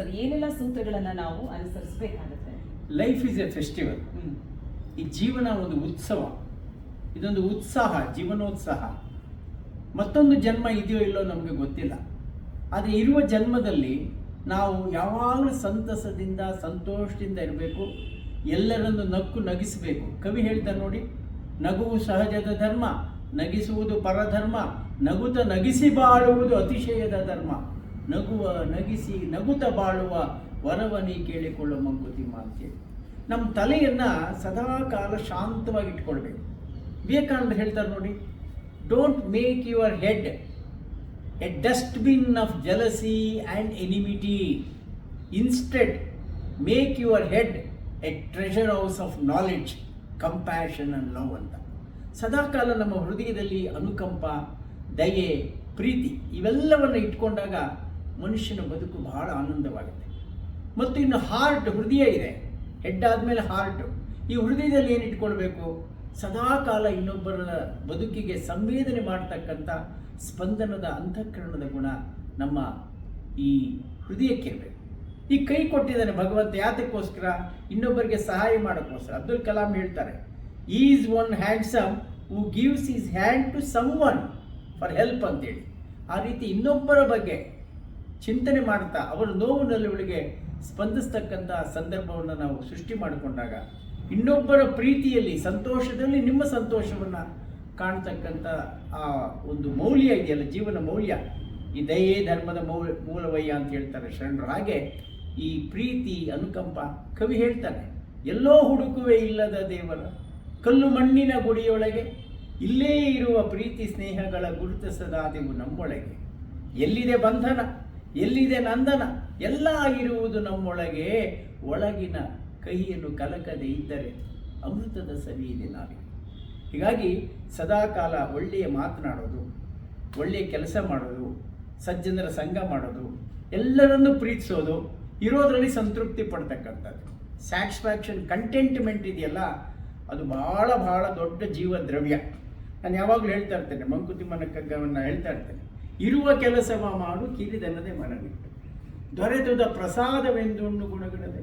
Sir ಏನೆಲ್ಲ ಸೂತ್ರಗಳನ್ನು ನಾವು ಅನುಸರಿಸಬೇಕಾಗುತ್ತೆ? ಲೈಫ್ ಇಸ್ ಎ ಫೆಸ್ಟಿವಲ್ ಈ ಜೀವನ ಒಂದು ಉತ್ಸವ. ಇದೊಂದು ಉತ್ಸಾಹ ಜೀವನೋತ್ಸಾಹ. ಮತ್ತೊಂದು ಜನ್ಮ ಇದೆಯೋ ಇಲ್ಲೋ ನಮಗೆ ಗೊತ್ತಿಲ್ಲ. ಆದರೆ ಇರುವ ಜನ್ಮದಲ್ಲಿ ನಾವು ಯಾವಾಗಲೂ ಸಂತಸದಿಂದ ಸಂತೋಷದಿಂದ ಇರಬೇಕು. ಎಲ್ಲರನ್ನು ನಕ್ಕು ನಗಿಸಬೇಕು. ಕವಿ ಹೇಳ್ತಾರೆ ನೋಡಿ ನಗುವು ಸಹಜದ ಧರ್ಮ ನಗಿಸುವುದು ಪರಧರ್ಮ ನಗುತ ನಗಿಸಿ ಬಾಳುವುದು ಅತಿಶಯದ ಧರ್ಮ. ನಗುವ, ನಗಿಸಿ ನಗುತ ಬಾಳುವ ವರವನಿ ಕೇಳಿಕೊಳ್ಳೋ ಮಂಕುತಿ ಅಂತೇಳಿ ನಮ್ಮ ತಲೆಯನ್ನು ಸದಾ ಕಾಲ ಶಾಂತವಾಗಿ ಇಟ್ಕೊಳ್ಬೇಕು. ವಿವೇಕಾನಂದ ಹೇಳ್ತಾರೆ ನೋಡಿ don't make your head a dustbin of jealousy and enmity instead make your head a treasure house of knowledge compassion and love ಅಂತ. ಸದಾಕಾಲ ನಮ್ಮ ಹೃದಯದಲ್ಲಿ ಅನುಕಂಪ, ದಯೆ, ಪ್ರೀತಿ ಇವೆಲ್ಲವನ್ನು ಇಟ್ಕೊಂಡಾಗ ಮನುಷ್ಯನ ಬದುಕು ಬಹಳ ಆನಂದವಾಗುತ್ತೆ. ಮತ್ತು ಇನ್ನು ಹಾರ್ಟ್ ಹೃದಯ ಇದೆ. ಹೆಡ್ ಆದಮೇಲೆ ಹಾರ್ಟ್ ಈ ಹೃದಯದಲ್ಲಿ ಏನು ಇಟ್ಕೊಳ್ಬೇಕು? ಸದಾಕಾಲ ಇನ್ನೊಬ್ಬರ ಬದುಕಿಗೆ ಸಂವೇದನೆ ಮಾಡ್ತಕ್ಕಂಥ ಸ್ಪಂದನದ ಅಂತಃಕರಣದ ಗುಣ ನಮ್ಮ ಈ ಹೃದಯಕ್ಕಿರಬೇಕು ಈ ಕೈ ಕೊಟ್ಟಿದ್ದಾನೆ ಭಗವಂತ, ಯಾತಕ್ಕೋಸ್ಕರ? ಇನ್ನೊಬ್ಬರಿಗೆ ಸಹಾಯ ಮಾಡೋಕ್ಕೋಸ್ಕರ. ಅಬ್ದುಲ್ ಕಲಾಂ ಹೇಳ್ತಾರೆ is one handsome who gives his hand to someone for help ಅಂತೇಳಿ. ಆ ರೀತಿ ಇನ್ನೊಬ್ಬರ ಬಗ್ಗೆ ಚಿಂತನೆ ಮಾಡುತ್ತಾ ಅವರ ನೋವು ನಲಿವುಗಳಿಗೆ ಸ್ಪಂದಿಸ್ತಕ್ಕಂಥ ಸಂದರ್ಭವನ್ನು ನಾವು ಸೃಷ್ಟಿ ಮಾಡಿಕೊಂಡಾಗ ಇನ್ನೊಬ್ಬರ ಪ್ರೀತಿಯಲ್ಲಿ, ಸಂತೋಷದಲ್ಲಿ ನಿಮ್ಮ ಸಂತೋಷವನ್ನು ಕಾಣ್ತಕ್ಕಂಥ ಆ ಒಂದು ಮೌಲ್ಯ ಇದೆಯಲ್ಲ, ಜೀವನ ಮೌಲ್ಯ. ಈ ದಯೇ ಧರ್ಮದ ಮೌ ಮೂಲವಯ್ಯ ಅಂತ ಹೇಳ್ತಾರೆ ಶರಣರು. ಹಾಗೆ ಈ ಪ್ರೀತಿ, ಅನುಕಂಪ ಕವಿ ಹೇಳ್ತಾನೆ, ಎಲ್ಲೋ ಹುಡುಕುವೆ ಇಲ್ಲದ ದೇವರ, ಕಲ್ಲು ಮಣ್ಣಿನ ಗುಡಿಯೊಳಗೆ, ಇಲ್ಲೇ ಇರುವ ಪ್ರೀತಿ ಸ್ನೇಹಗಳ ಗುರುತಿಸದಾದೆವು ನಮ್ಮೊಳಗೆ. ಎಲ್ಲಿದೆ ಬಂಧನ? ಎಲ್ಲಿದೆ ನಂದನ? ಎಲ್ಲ ಇರುವುದು ನಮ್ಮೊಳಗೆ. ಒಳಗಿನ ಕೈಯನ್ನು ಕಲಕದೆ ಇದ್ದರೆ ಅಮೃತದ ಸರಿ ಇದೆ ನಾವೇ ಹೀಗಾಗಿ ಸದಾಕಾಲ ಒಳ್ಳೆಯ ಮಾತನಾಡೋದು, ಒಳ್ಳೆಯ ಕೆಲಸ ಮಾಡೋದು, ಸಜ್ಜನರ ಸಂಘ ಮಾಡೋದು, ಎಲ್ಲರನ್ನು ಪ್ರೀತಿಸೋದು, ಇರೋದರಲ್ಲಿ ಸಂತೃಪ್ತಿ ಪಡ್ತಕ್ಕಂಥದ್ದು. ಸ್ಯಾಟಿಸ್ಫ್ಯಾಕ್ಷನ್ ಕಂಟೆಂಟ್ಮೆಂಟ್ ಇದೆಯಲ್ಲ, ಅದು ಬಹಳ ಬಹಳ ದೊಡ್ಡ ಜೀವ ದ್ರವ್ಯ ನಾನು ಯಾವಾಗಲೂ ಹೇಳ್ತಾ ಇರ್ತೇನೆ, ಮಂಕುತಿಮ್ಮನ ಕಗ್ಗವನ್ನು ಹೇಳ್ತಾ ಇರ್ತೇನೆ. ಇರುವ ಕೆಲಸವ ಮಾಡು ಕಿರಿದಲ್ಲದೆ ಮನವಿಟ್ಟು. ದೊರೆತದ ಪ್ರಸಾದವೆಂದು ಗುಣಗಣದೆ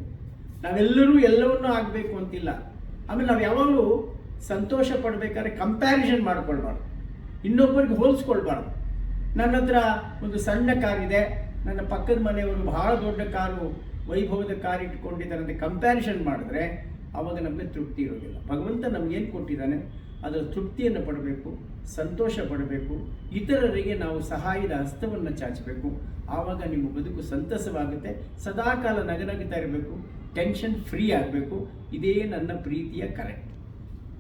ನಾವೆಲ್ಲರೂ ಎಲ್ಲವನ್ನೂ ಆಗಬೇಕು ಅಂತಿಲ್ಲ. ಆಮೇಲೆ ನಾವು ಯಾವಾಗಲೂ ಸಂತೋಷ ಪಡಬೇಕಾದ್ರೆ ಕಂಪ್ಯಾರಿಷನ್ ಮಾಡ್ಕೊಳ್ಬಾರ್ದು. ಇನ್ನೊಬ್ಬರಿಗೆ ಹೋಲಿಸ್ಕೊಳ್ಬಾರ್ದು. ನನ್ನ ಹತ್ರ ಒಂದು ಸಣ್ಣ ಕಾರ್ ಇದೆ. ನನ್ನ ಪಕ್ಕದ ಮನೆಯವರು ಬಹಳ ದೊಡ್ಡ ಕಾರು, ವೈಭವದ ಕಾರ್ ಇಟ್ಕೊಂಡಿದ್ದಾರೆ ಅಂತ ಕಂಪ್ಯಾರಿಷನ್ ಮಾಡಿದ್ರೆ ಆವಾಗ ನಮಗೆ ತೃಪ್ತಿ ಇರೋದಿಲ್ಲ. ಭಗವಂತ ನಮಗೇನು ಕೊಟ್ಟಿದ್ದಾನೆ? ಅದರ ತೃಪ್ತಿಯನ್ನು ಪಡಬೇಕು, ಸಂತೋಷ ಪಡಬೇಕು, ಇತರರಿಗೆ ನಾವು ಸಹಾಯದ ಹಸ್ತವನ್ನು ಚಾಚಬೇಕು. ಆವಾಗ ನಿಮ್ಮ ಬದುಕು ಸಂತಸವಾಗುತ್ತೆ, ಸದಾಕಾಲ ನಗನಗುತ್ತಾ ಇರಬೇಕು ಟೆನ್ಷನ್ ಫ್ರೀ ಆಗಬೇಕು. ಇದೇ ನನ್ನ ಪ್ರೀತಿಯ ಕರೆ.